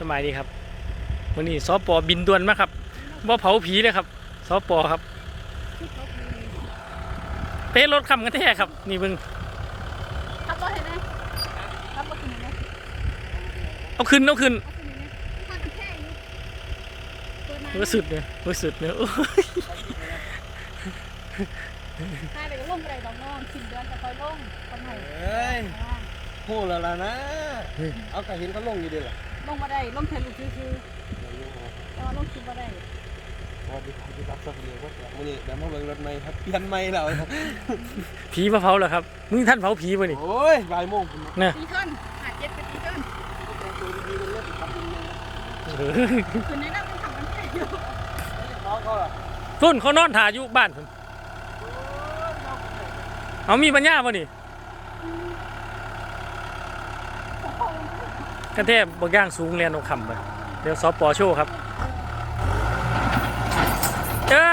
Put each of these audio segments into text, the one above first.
สมัยดีครับวันนี้สปอบินด่วนมากครับว่าเผาผีเลยครับสปอครับเป๊ะรถคำกันแท้ครับ นี่เบิ่งขับรถเห็นไหมขับรถเห็นไหมเอาขึ้นเอาขึ้นขับแค่อยู่เปิดมารู้สึกเนี่ยรู้สึกเนี่ยโอ้ยใช่ไปก็ลงไปดอกน้องสิ้นเดือนจะคอยลงคนไหนเอ้ยโหแล้วล่ะนะ เอากระเห็นเขาลงอยู่เดียวล่ะ ลงมาได้ลงแทนลูกคือๆแต่ว่าลงคิดมาได้สวัสดีครับที่รับสักเดียวว่ามื้อนี้เดี๋ยวมาเบิ่งรถใหม่ครับเปลี่ยนใหม่แล้วผีมาเผาเหรอครับมึงท่านเผาผีป่ะนี่โอ้ยบ่ายโมงเนี่ยตีเกินหาเจ็ดเป็นตีเกินคืนนี้นั่งทำกันแค่อยู่น้องเขาล่ะรุ่นเขานอนถ่ายอยู่บ้านผมเอามีปัญญาป่ะนี่ กันแทบบางย่างสูงเรียนเอาคำไปเดี๋ยวสปอโชว์ครับจ้า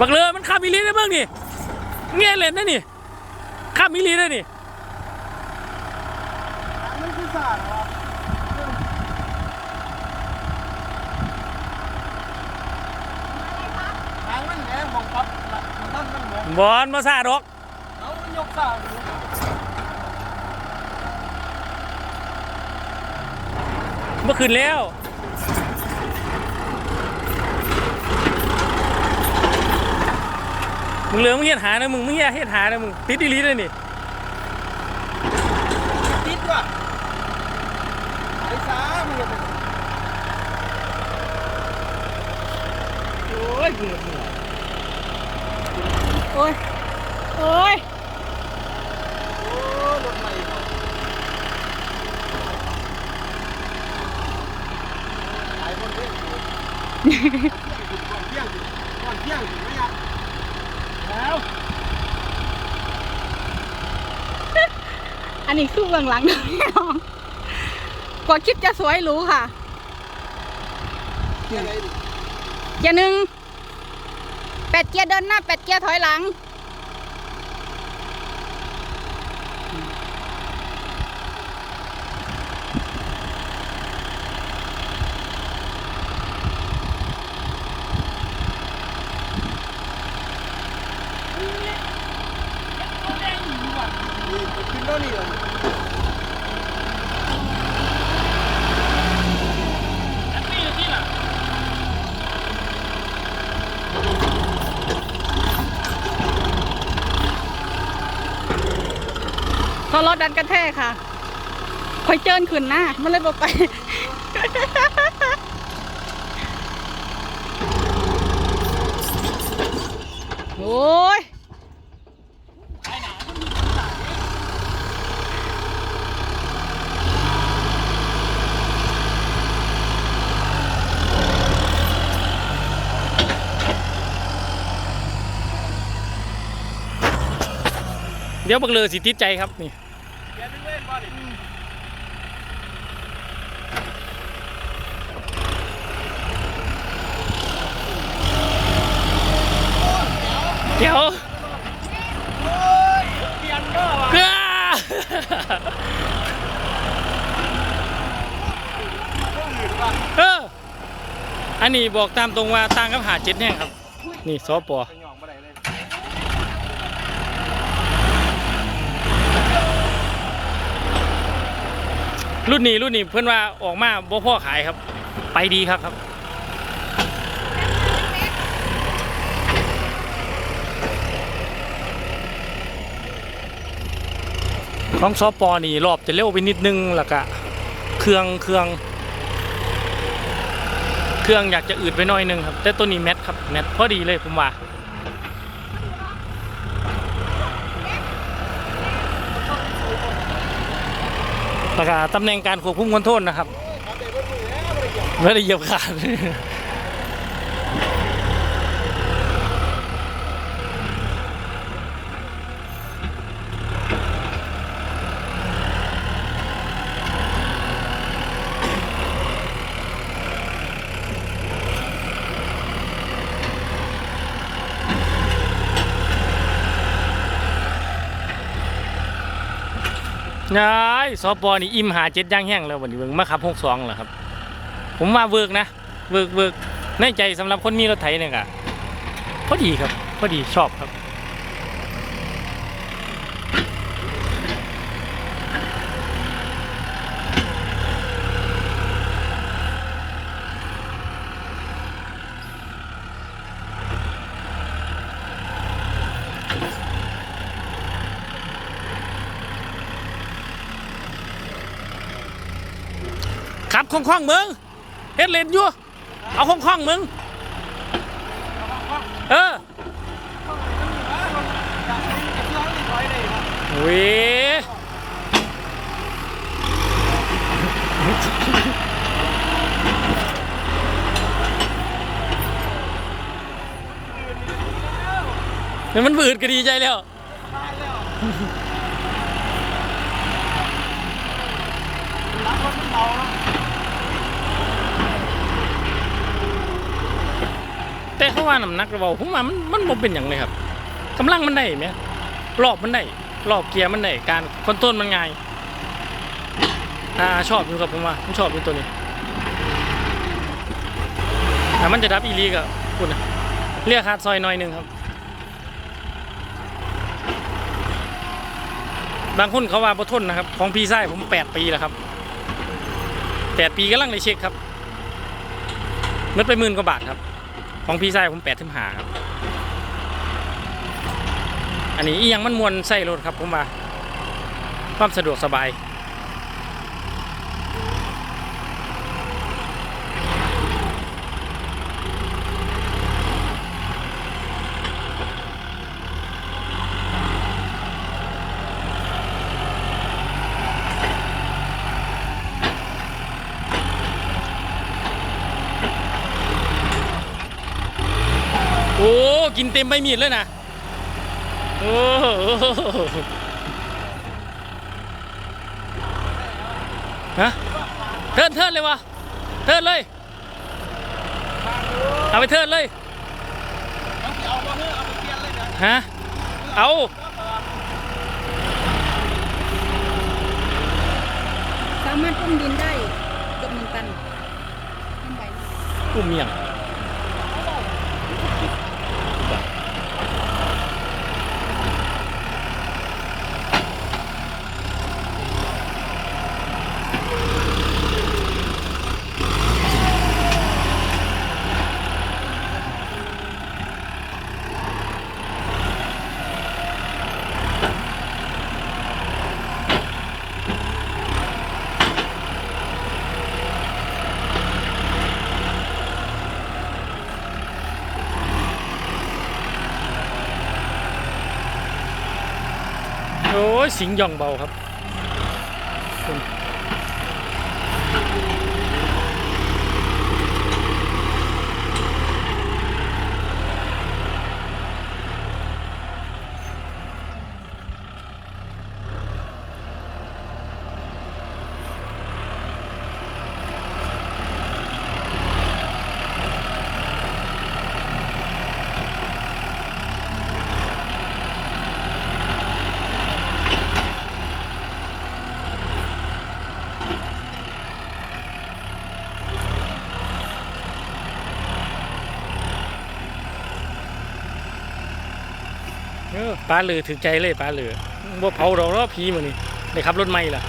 บักเรือมันข้ามมิลีได้บ้างนี่เงี้ยเล่นได้นี่ข้ามมิลีได้นี่คือสาดเหรอทางมันแหงของปั๊บมันตั้นมันเหมือน บอลมาซาดอกเอายกซาเมื่อคืนแล้วมึงเหลือมึงเฮ็ดหานะมึงมึงอย่เฮ็ดหานะมึงติดดีลีเลยนี่ติดว่ะไอ้สามึงโอ้ยเบเหนื่อย โอ้ย โอ้ยโอ้รถใหม่เขาหลายคนเล่นอยู่ก่อนเที่ยงก่อนเที่ยงไม่อยากแล้ว อันนี้คือเบื้องหลังนะพี่น้องกว่าคลิปจะสวยหรูค่ะ เที่ยงไหนดิเกียร์หนึ่ง ดเกียร์เดินหน้าแปดเกียร์ถอยหลัง นี่ขึ้นแล้วนี่เหรอ พ อรถดันกระแทกค่ะคอยเจินขึ้นหน้ามันเลยบอกไป โอ้ยเดี๋ยวบักเรือสิติดใจครับนี่ เดี๋ยวเล่นบ่ดิเดี๋ยวเปลี่ยนก็ว่ะเกลือองหยุดว่ะเอออันนี้บอกตามตรงว่าต่างกับหาเจ็ดแน่ครับ นี่สปอปองบ่ได้เลย รุ่นนี้รุ่นนี้เพื่อนว่าออกมาบ่พ่อขายครับ ไปดีครับครับของซอปอนี่รอบจะเร็วไปนิดนึงล้วก็เครื่องเครื่อง เครื่องอยากจะอืดไปหน่อยนึงครับ แต่ตัวนี้แมทครับแมทพอดีเลยผมว่า แล้วก็ตำแหน่งการควบคุมคอนโทรลนะครับได้หย่องไม่ได้เหยียบขาด ยายสปอนี่อิ่มหาเจ็ดย่างแห้งแล้ววันนี้เบิ่งมาขับหกสองเหรอครับ ผมว่าเวิร์กนะเวิร์กเวิร์กในใจสำหรับคนมีรถไถเนี่ยกะพอดีครับพอดีชอบครับ ขับคล่องคล่องมึงเฮ็ดเลนอยู่เอาคล่องคล่องมึงเออเว้ยมันบืดก็ดีใจแล้วแต่เขาว่าน้ำหนักเราผมว่ามันมันบ่เป็นอย่างเลยครับกำลังมันได้ไหมรอบมันได้รอบเกียร์มันได้การคอนโทรลมันง่ายอ่าชอบอยู่ครับผมว่าผมชอบอยู่ตัวนี้แต่มันจะดับอีลีกับคุณนะเรียกคาดซอยหน่อยหนึ่งครับ บางคนเขาว่าบ่ทนนะครับ ของพี่ไส้ผมแปดปีแล้วครับแปดปีกำลังเลยเช็คครับเงินไปหมื่นกว่าบาทครับ ของพี่ไส้ผมแปดถึงหาครับอันนี้อียังมันมวนใส่รถครับผมว่าความสะดวกสบาย โอ้ กิน เต็มใบมีดเลยนะโอ้ฮะเทิร์นเทิร์นเลยวะเทิร์นเลย เอาไปเทิร์นเลยเอาบ่เฮ้ยเอาไปเปลี่ยนเลยเดี๋ยวฮะเอาสามารถอุ้มดินได้เกือบหนึ่งตันขึ้นไปอุ้มเมียง สิงหย่องเบาครับ ปลาเหลือถือใจเลยปลาเหลือว่าเผาดอกล้อผีมือนี่ได้ขับรถไม่ล่ะ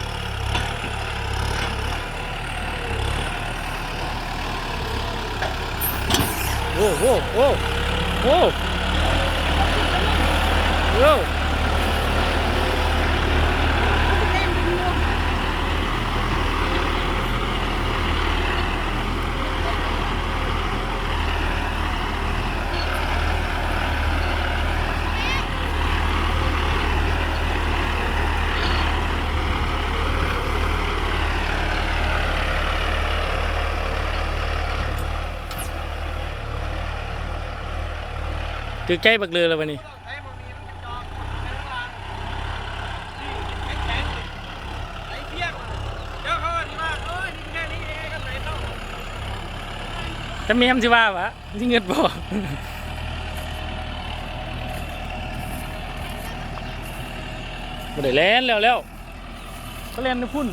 โอ้โหโอ้โหโอ้ คือใกล้บักเรือแล้ววันนี้ไอ้บ่มีมันจองไอ้ข้างล่างนี่ไอ้แข็งไอ้เพี้ยงเดี๋ยวเขาไหนต้องแต่แม่มสิว่าวะที่เงินบ่บ่ได้แล่นแล้วแล้วก็เล่นในพุ่น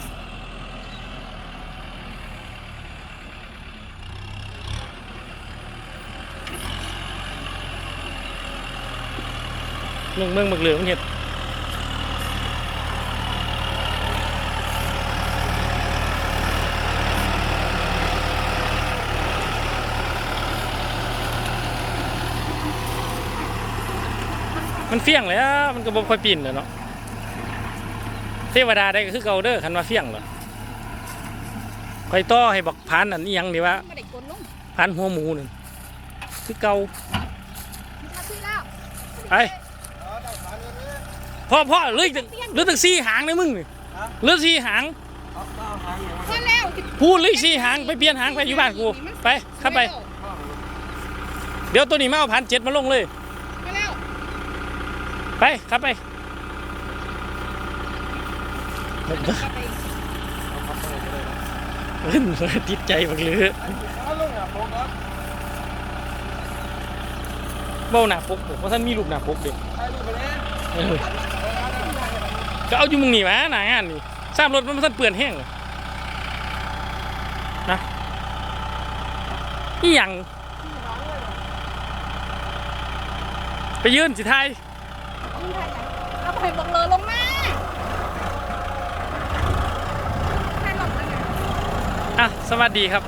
เมืองเมืองหมึกเหลืองมันเห็ดมันเฟี้ยงเลยอะมันก็บ่ค่อยปีนเลยเนาะเทวดาได้ก็คือเก่าเด้อคันว่าเฟี้ยงเหรอคอยต่อให้บักพานอันนี้ยังดีว่าไม่ได้กดลงพานหัวหมูนั่นคือเก่ามาซื้อแล้วไป พ่อพ่อเลือกเลือกตั้งสี่หางเลยมึงนี่เลือกสี่หางเอาเอาหางอย่างพอแล้วพูดเลยสี่หางไปเปลี่ยนหางไปอยู่บ้านกู ไปเข้าไป เดี๋ยวตัวนี้มาเอาพันเจ็ดมาลงเลยมาแล้วไปครับไปเล่นติดใจบักเลยเอาลงอะโฟกัสเบ้าหน้าปกบอกว่าท่านมีรูปหน้าปกเด็กถ่ายรูปไปเลยเออ ก็เอาอยู่มึงนี่มาหนางานนี่ทราบรถมันท่านเปื่อนแห้งเลยนะนี่ยังไปยืนสิไทยเอาไปบอกเลยลงมาให้หลบแล้วไงอะสวัสดีครับ